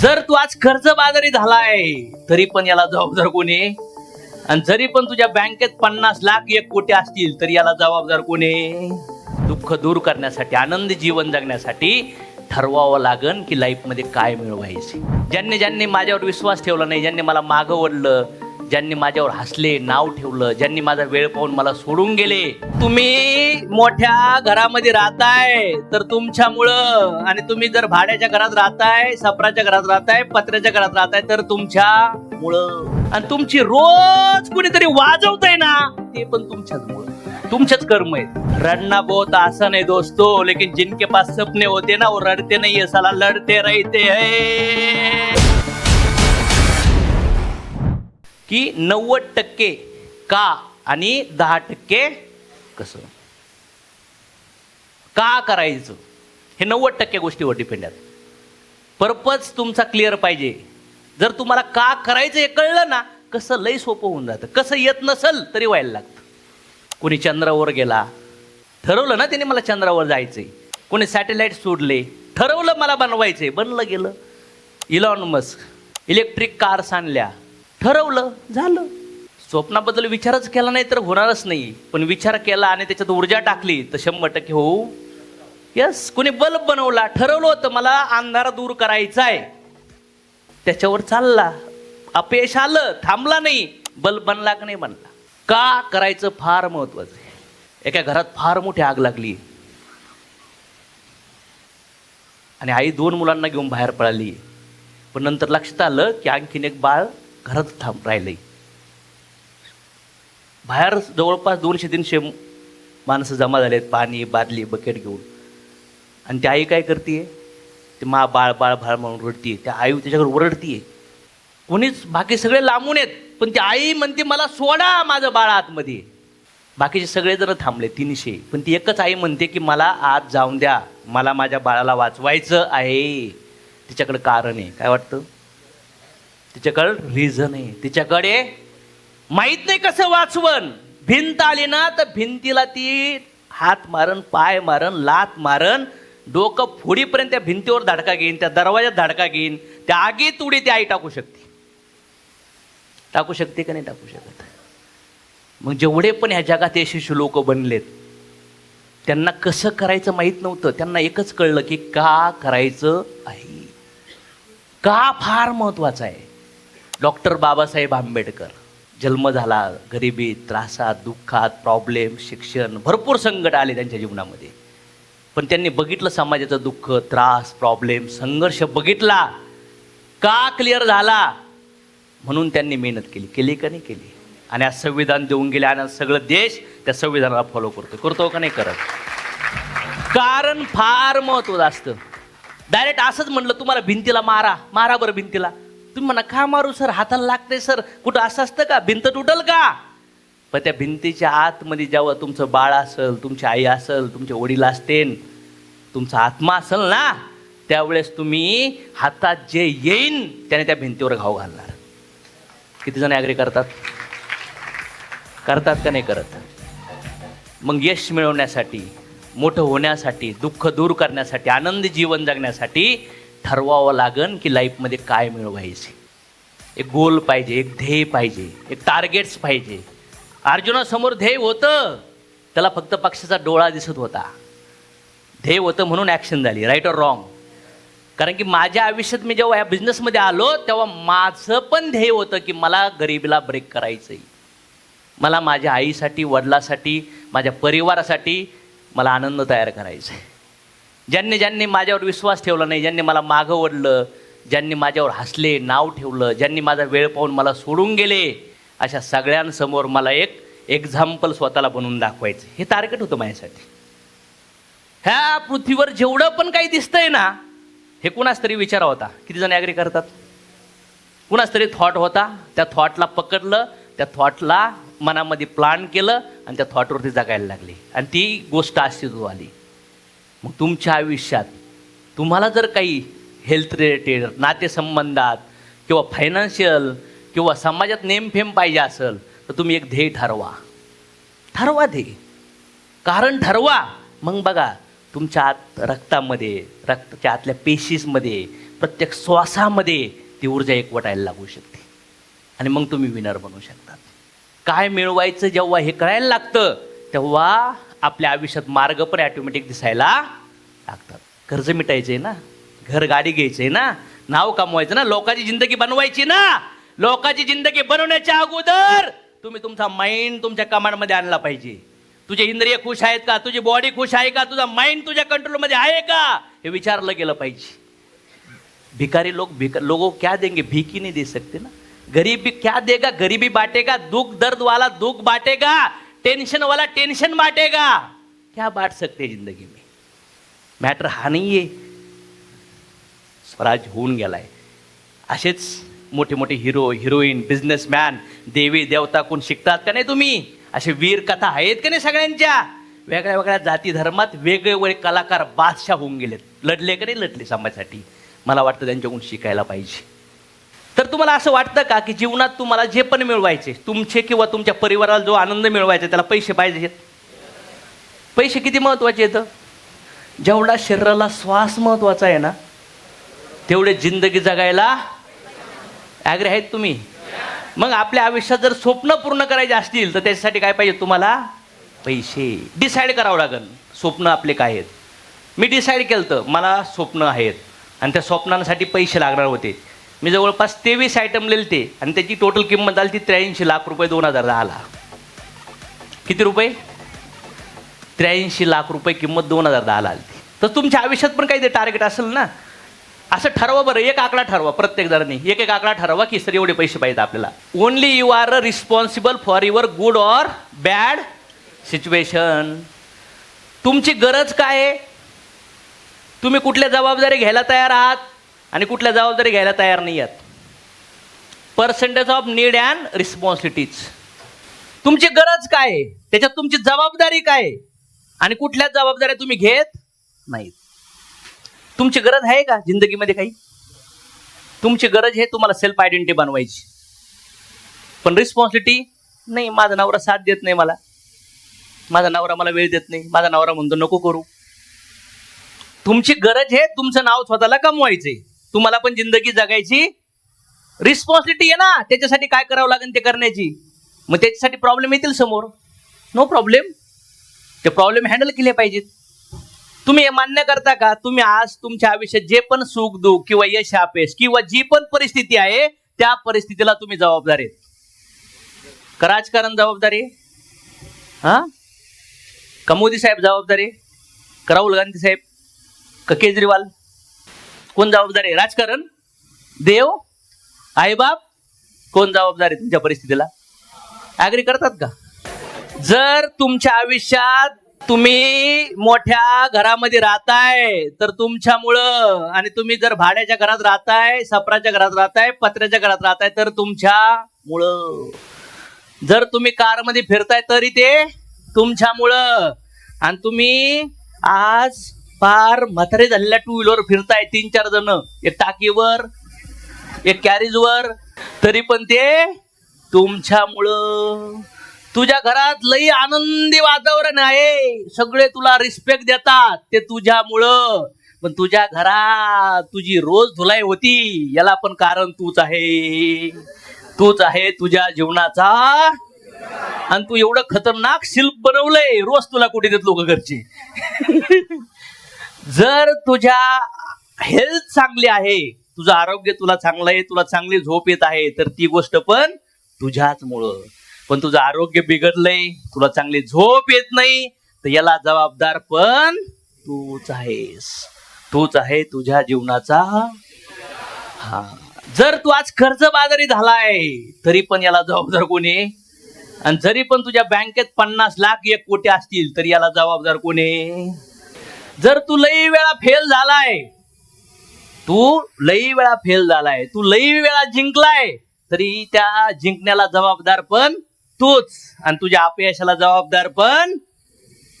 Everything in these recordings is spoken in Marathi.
जर तू आज कर्जबाजारी झालाय तरी पण याला जबाबदार कोणी आणि जरी पण तुझ्या बँकेत पन्नास लाख एक कोटी असतील तरी याला जबाबदार कोणी दुःख दूर करण्यासाठी आनंदी जीवन जगण्यासाठी ठरवावं लागन की लाईफमध्ये काय मिळवायचे. ज्यांनी ज्यांनी माझ्यावर विश्वास ठेवला नाही ज्यांनी मला मागं ओढलं ज्यांनी माझ्यावर हसले नाव ठेवलं ज्यांनी माझा वेळ पाहून मला सोडून गेले तुम्ही मोठ्या घरामध्ये राहताय तर तुमच्यामुळं आणि तुम्ही जर भाड्याच्या घरात राहताय सपराच्या घरात राहताय पत्र्याच्या घरात राहताय तर तुमच्यामुळं. आणि तुमची रोज कुणीतरी वाजवतय ना ते पण तुमच्याच मुळे तुमच्याच कर्म आहेत. रडना बहुत आसान है दोस्तों लेकिन जिनके पास सपने होते ना वो रडते नहीं है साला लड़ते रहते है. की नव्वद टक्के का आणि दहा टक्के कसं? का करायचं? हे नव्वद टक्के गोष्टीवर डिपेंड आहेत पर्पज तुमचा क्लिअर पाहिजे. जर तुम्हाला का करायचं हे कळलं ना कसं लय सोपं होऊन जातं. कसं येत नसल तरी व्हायला लागतं. कोणी चंद्रावर गेला ठरवलं ना त्याने मला चंद्रावर जायचंय. कोणी सॅटेलाईट सोडले ठरवलं मला बनवायचंय. बनलं गेलं. इलॉन मस्क इलेक्ट्रिक कार्स आणल्या. ठरवलं. झालं. स्वप्नाबद्दल विचारच केला नाही तर होणारच नाही. पण विचार केला आणि त्याच्यात ऊर्जा टाकली तर शंभर टक्के होऊ. यस कोणी बल्ब बनवला ठरवलं होतं मला अंधार दूर करायचा आहे. त्याच्यावर चालला. अपयश आलं थांबला नाही. बल्ब बनला का नाही बनला? का करायचं फार महत्वाचं आहे. एका घरात फार मोठी आग लागली. आणि आई दोन मुलांना घेऊन बाहेर पळाली. पण नंतर लक्षात आलं की आणखीन एक बाळ घरात थांब राहिलंय. बाहेर जवळपास दोनशे तीनशे माणसं जमा झालेत पाणी बादली बकेट घेऊन. आणि ती आई काय करते ते मा बाळ बाळ बाळ म्हणून रडतीये. त्या आई त्याच्याकडे ओरडतीये. कोणीच बाकी सगळे लांबून आहेत पण ती आई म्हणते मला सोडा माझं बाळ आतमध्ये. बाकीचे सगळे जण थांबले तीनशे. पण ती एकच आई म्हणते की मला आत जाऊन द्या. मला माझ्या बाळाला वाचवायचं आहे. तिच्याकडे कारण आहे. काय वाटतं? तिच्याकडे रिझन आहे. तिच्याकडे माहीत नाही कसं वाचवण भिंत आली ना तर भिंतीला ती हात मारन पाय मारन लात मारन डोकं फोडीपर्यंत त्या भिंतीवर धडका घेईन त्या दरवाजात धडका घेईन त्या आगीत उडी ती आई टाकू शकते. टाकू शकते का नाही टाकू शकत? मग जेवढे पण ह्या जगात यशस्वी लोक बनलेत त्यांना कसं करायचं माहीत नव्हतं. त्यांना एकच कळलं की का करायचं आहे. का फार महत्वाचं आहे? डॉक्टर बाबासाहेब आंबेडकर. जन्म झाला गरिबीत त्रासात दुःखात प्रॉब्लेम शिक्षण भरपूर संकट आले त्यांच्या जीवनामध्ये. पण त्यांनी बघितलं समाजाचं दुःख त्रास प्रॉब्लेम संघर्ष बघितला. का क्लिअर झाला? म्हणून त्यांनी मेहनत केली. केली का नाही केली? आणि आज संविधान देऊन गेले आणि सगळं देश त्या संविधानाला फॉलो करतो करतो का नाही करत? कारण फार महत्वाचं असतं. डायरेक्ट असंच म्हणलं तुम्हाला भिंतीला मारा. मारा बरं भिंतीला. तुम्ही म्हणा का मारू सर हाताला लागते सर. कुठं असं असतं का? भिंत तुटल का? पण त्या भिंतीच्या आतमध्ये जेव्हा तुमचं बाळ असेल तुमची आई असेल तुमचे वडील असतील तुमचा आत्मा असेल ना त्यावेळेस तुम्ही हातात जे येईन त्याने त्या भिंतीवर घाव घालणार. किती जण ॲग्री करतात? करतात का नाही करत? मग यश मिळवण्यासाठी मोठं होण्यासाठी दुःख दूर करण्यासाठी आनंदी जीवन जगण्यासाठी ठरवावं लागन की लाईफमध्ये काय मिळवायचे. एक गोल पाहिजे एक ध्येय पाहिजे एक टार्गेट्स पाहिजे. अर्जुनासमोर ध्येय होतं त्याला फक्त पक्षाचा डोळा दिसत होता. ध्येय होतं म्हणून ॲक्शन झाली राईट ऑर रॉंग कारण की माझ्या आयुष्यात मी जेव्हा या बिझनेसमध्ये आलो तेव्हा माझं पण ध्येय होतं की मला गरिबीला ब्रेक करायचं आहे मला माझ्या आईसाठी वडिलासाठी माझ्या परिवारासाठी मला आनंद तयार करायचा आहे ज्यांनी ज्यांनी माझ्यावर विश्वास ठेवला नाही ज्यांनी मला मागं ओढलं ज्यांनी माझ्यावर हसले नाव ठेवलं ज्यांनी माझा वेळ पाहून मला सोडून गेले अशा सगळ्यांसमोर मला एक एक्झाम्पल स्वतःला बनवून दाखवायचं. हे टार्गेट होतं माझ्यासाठी. ह्या पृथ्वीवर जेवढं पण काही दिसतंय ना हे कुणाच तरी विचार होता? किती जण ॲग्री करतात? कुणाच तरी थॉट होता? त्या थॉटला पकडलं त्या थॉटला मनामध्ये प्लान केलं आणि त्या थॉटवरती जगायला लागली. आणि ती गोष्ट अस्तित्व आली. मग तुमच्या आयुष्यात तुम्हाला जर काही हेल्थ रिलेटेड नातेसंबंधात किंवा फायनान्शियल किंवा समाजात नेमफेम पाहिजे असेल तर तुम्ही एक ध्येय ठरवा. ठरवा ध्येय. कारण ठरवा. मग बघा तुमच्या आत रक्तामध्ये रक्ताच्या आतल्या पेशीसमध्ये प्रत्येक श्वासामध्ये ती ऊर्जा एकवटायला लागू शकते. आणि मग तुम्ही विनर बनू शकतात काय मिळवायचं जेव्हा हे करायला लागतं तेव्हा आपल्या आयुष्यात मार्ग पण ॲटोमॅटिक दिसायला लागतात. कर्ज मिटायचे ना? घर गाडी घ्यायचे ना? नाव कमवायचं ना? लोकांची जिंदगी बनवायची ना? लोकांची जिंदगी बनवण्याच्या अगोदर तुम्ही तुमचा माइंड तुमच्या कमांडमध्ये आणला पाहिजे. तुझे इंद्रिय खुश आहेत का? तुझी बॉडी खुश आहे का? तुझा माइंड तुझ्या कंट्रोलमध्ये आहे का? हे विचारलं गेलं पाहिजे. भिकारी लोक भिका लोगों को क्या देंगे? भीकी नाही दे सकते ना? गरीबी क्या देगा? गरीबी बाटेगा? दुःख दर्द वाला दुःख बाटेगा? टेंशन वाला टेंशन बांटेगा क्या बांट सकते जिंदगी में? मॅटर हा नाही आहे स्वराज होऊन गेलाय. असेच मोठे मोठे हिरो हिरोईन बिझनेसमॅन देवी देवता कोण शिकतात का नाही तुम्ही? असे वीर कथा आहेत का नाही सगळ्यांच्या? वेगळ्या वेगळ्या जाती धर्मात वेगवेगळे कलाकार बादशाह होऊन गेलेत. लढले का नाही लढले समाजासाठी? मला वाटतं त्यांच्याकडून शिकायला पाहिजे. तर तुम्हाला असं वाटतं का की जीवनात तुम्हाला जे पण मिळवायचे तुमचे किंवा तुमच्या परिवाराला जो आनंद मिळवायचा त्याला पैसे पाहिजे पैसे किती महत्त्वाचे येतं जेवढा शरीराला श्वास महत्त्वाचा आहे ना तेवढे जिंदगी जगायला ॲग्रे आहेत तुम्ही. मग आपल्या आयुष्यात जर स्वप्न पूर्ण करायचे असतील तर त्याच्यासाठी काय पाहिजे तुम्हाला? पैसे. डिसाईड करावं लागेल. स्वप्न आपले काय आहेत? मी डिसाईड केलं तर मला स्वप्न आहेत. आणि त्या स्वप्नांसाठी पैसे लागणार होते. मी जवळपास तेवीस आयटम लिहिले ते. आणि त्याची टोटल किंमत झाली ती त्र्याऐंशी लाख रुपये दोन हजार दहाला. किती रुपये? त्र्याऐंशी लाख रुपये किंमत दोन हजार दहाला आली तर तुमच्या आयुष्यात पण काही ते टार्गेट असेल ना? असं ठरवा बरं. एक आकडा ठरवा प्रत्येक जणांनी. एक एक आकडा ठरवा की सर एवढे पैसे पाहिजेत आपल्याला. Only you are responsible for your good or bad situation तुमची गरज काय आहे? तुम्ही कुठल्या जबाबदारी घ्यायला तयार आहात? आणि कुठल्या जबाबदारी घ्यायला तयार नाही आहेत percentage of need and responsibilities तुमची गरज काय आहे? त्याच्यात तुमची जबाबदारी काय आहे? आणि कुठल्या जबाबदाऱ्या तुम्ही घेत नाहीत. तुमची गरज आहे का जिंदगीमध्ये काही? तुमची गरज हे तुम्हाला सेल्फ आयडेंटिटी बनवायची. पण रिस्पॉन्सिबिलिटी नाही माझा नवरा साथ देत नाही मला. माझा नवरा मला वेळ देत नाही. माझा नवरा म्हणतो नको करू. तुमची गरज हे तुमचं नाव स्वतःला कमवायचंय. तुम्हाला पण जिंदगी जगायची. रिस्पॉन्सिबिलिटी आहे ना त्याच्यासाठी काय करावं लागेल ते करण्याची. मग त्याच्यासाठी प्रॉब्लेम येतील समोर. नो प्रॉब्लेम ते प्रॉब्लेम हँडल केले पाहिजेत. तुम्ही हे मान्य करता का? तुम्ही आज तुमच्या आयुष्यात जे पण सुख दुःख किंवा यश अपयश किंवा जी पण परिस्थिती आहे त्या परिस्थितीला तुम्ही जबाबदार आहेत. का राजकारण जबाबदारी हा? का मोदी साहेब जबाबदारी का राहुल गांधी साहेब? का केजरीवाल? कोण जबाबदार आहे? राजकारण? देव? आईबाप? कोण जबाबदार आहे तुमच्या परिस्थितीला? ऍग्री करतात का? जर तुमच्या आयुष्यात तुम्ही मोठ्या घरामध्ये राहताय तर तुमच्यामुळं आणि तुम्ही जर भाड्याच्या घरात राहताय सपराच्या घरात राहताय पत्र्याच्या घरात राहताय तर तुमच्यामुळं. जर तुम्ही कारमध्ये फिरताय तरी ते तुमच्यामुळं. आणि तुम्ही आज फार म्हातारे झालेल्या टू व्हीलर फिरताय तीन चार जण. एक टाकीवर एक कॅरेजवर तरी पण ते तुमच्यामुळं तुझ्या घरात लई आनंदी वातावरण आहे. सगळे तुला रिस्पेक्ट देतात. ते तुझ्यामुळं. पण तुझ्या घरात तुझी रोज धुलाई होती. याला पण कारण तूच आहे. तूच आहे तुझ्या जीवनाचा. आणि तू एवढं खतरनाक शिल्प बनवलंय. रोज तुला कुठे देत लोक घरचे? जर तुझ्या हेल्थ चांगली आहे तुझं आरोग्य तुला चांगलं आहे तुला चांगली झोप येत आहे तर ती गोष्ट पण तुझ्याच मुळं. पण तुझं आरोग्य बिघडलंय तुला चांगली झोप येत नाही तर याला जबाबदार पण तूच आहेस. तूच आहे तुझ्या जीवनाचा. हा. जर तू आज कर्जबाजारी झालाय तरी पण याला जबाबदार कोणी आणि जरी पण तुझ्या बँकेत पन्नास लाख एक कोटी असतील तरी याला जबाबदार कोणी जर तू लई वेळा फेल झालाय तू लई वेळा फेल झालाय तू लई वेळा जिंकलाय तरी त्या जिंकण्याला जबाबदार पण तूच. आणि तुझ्या अपयशाला जबाबदार पण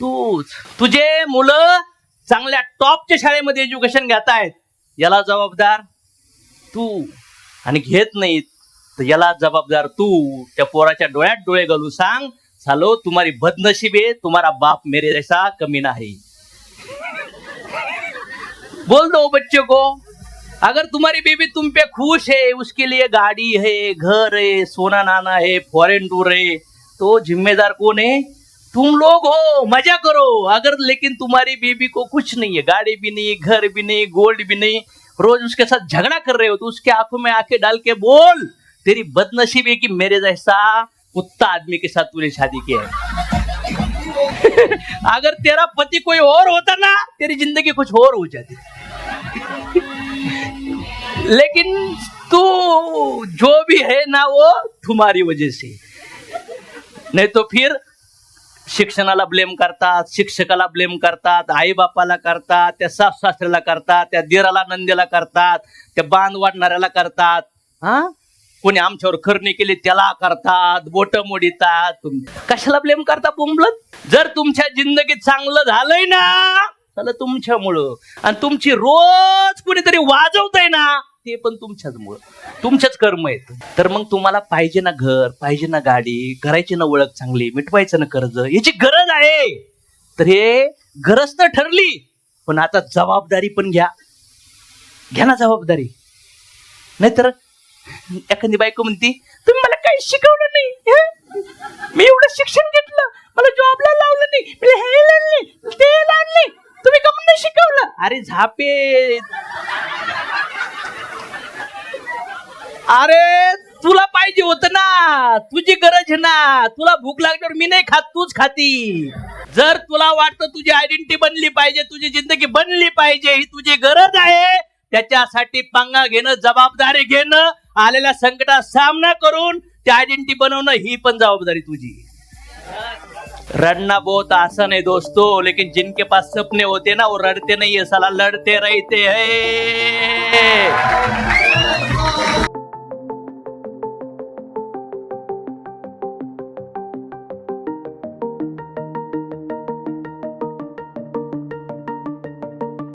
तूच. तुझे मुलं चांगल्या टॉपच्या शाळेमध्ये एज्युकेशन घेत आहेत याला जबाबदार तू. आणि घेत नाहीत तर याला जबाबदार तू. त्या पोराच्या डोळ्यात डोळे घालू सांग सालो तुम्हारी बदनशीब आहे तुम्हाला बाप मेरे जैसा कमी नाही. बोल दो बच्चों को, अगर तुम्हारी बीबी तुम पे खुश है, उसके लिए गाड़ी है, घर है, सोना नाना है फॉरेन टूर है तो जिम्मेदार कौन है? तुम लोग हो, मज़ा करो। अगर लेकिन तुम्हारी बीबी को कुछ नहीं है, गाड़ी भी नहीं, घर भी नहीं, गोल्ड भी नहीं, रोज उसके साथ झगड़ा कर रहे हो तो उसके आँखों में आँखें डाल के बोल, तेरी बदनसीब कि मेरे जैसा कुत्ता आदमी के साथ तूने शादी किया है। अगर तेरा पति कोई और होता ना तेरी जिंदगी कुछ और हो जाती। लेकिन तू जो भी है ना वो तुम्हारी वजह से। नाही तो फिर शिक्षणाला ब्लेम करतात शिक्षकाला ब्लेम करतात आई बापाला करतात त्या सासूसासऱ्याला करतात त्या दिराला नंदेला करतात त्या बांध वाढणाऱ्याला करतात. हा? कोणी आमच्यावर खरणी केली त्याला करतात बोट मोडितात. तुम- कशाला ब्लेम करता बोंबलत? जर तुमच्या जिंदगीत चांगलं झालंय ना झालं तुमच्यामुळं. आणि तुमची रोज कुणीतरी वाजवतय ना ते पण तुमच्याचमुळं. तुमच्याच कर्म आहेत. तर मग तुम्हाला पाहिजे ना घर पाहिजे ना गाडी करायची ना ओळख चांगली मिटवायचं ना कर्ज याची गरज आहे. तर हे गरज तर ठरली पण आता जबाबदारी पण घ्या. घ्या ना जबाबदारी. नाहीतर एखादी बायको म्हणती तुम्ही मला काही शिकवलं नाही मी एवढं शिक्षण घेतलं मला जॉबला लावलं नाही मला हे लावलं ते लावलं तुम्ही कमून नाही शिकवलं? अरे झापे. अरे तुला पाहिजे होत ना तुझी गरज आहे ना तुला भूक लागल्यावर मी नाही खात तूच खाती. जर तुला वाटतं तुझी आयडेंटिटी बनली पाहिजे तुझी जिंदगी बनली पाहिजे ही तुझी गरज आहे त्याच्यासाठी पांगा घेणं जबाबदारी घेणं आलेल्या संकटात सामना करून ते आयडेंटिटी बनवणं ही पण जबाबदारी तुझी. रडना बहुत आसान है दोस्तों लेकिन जिनके पास सपने होते ना वो रडते नहीं है साला लड़ते रहते हैं।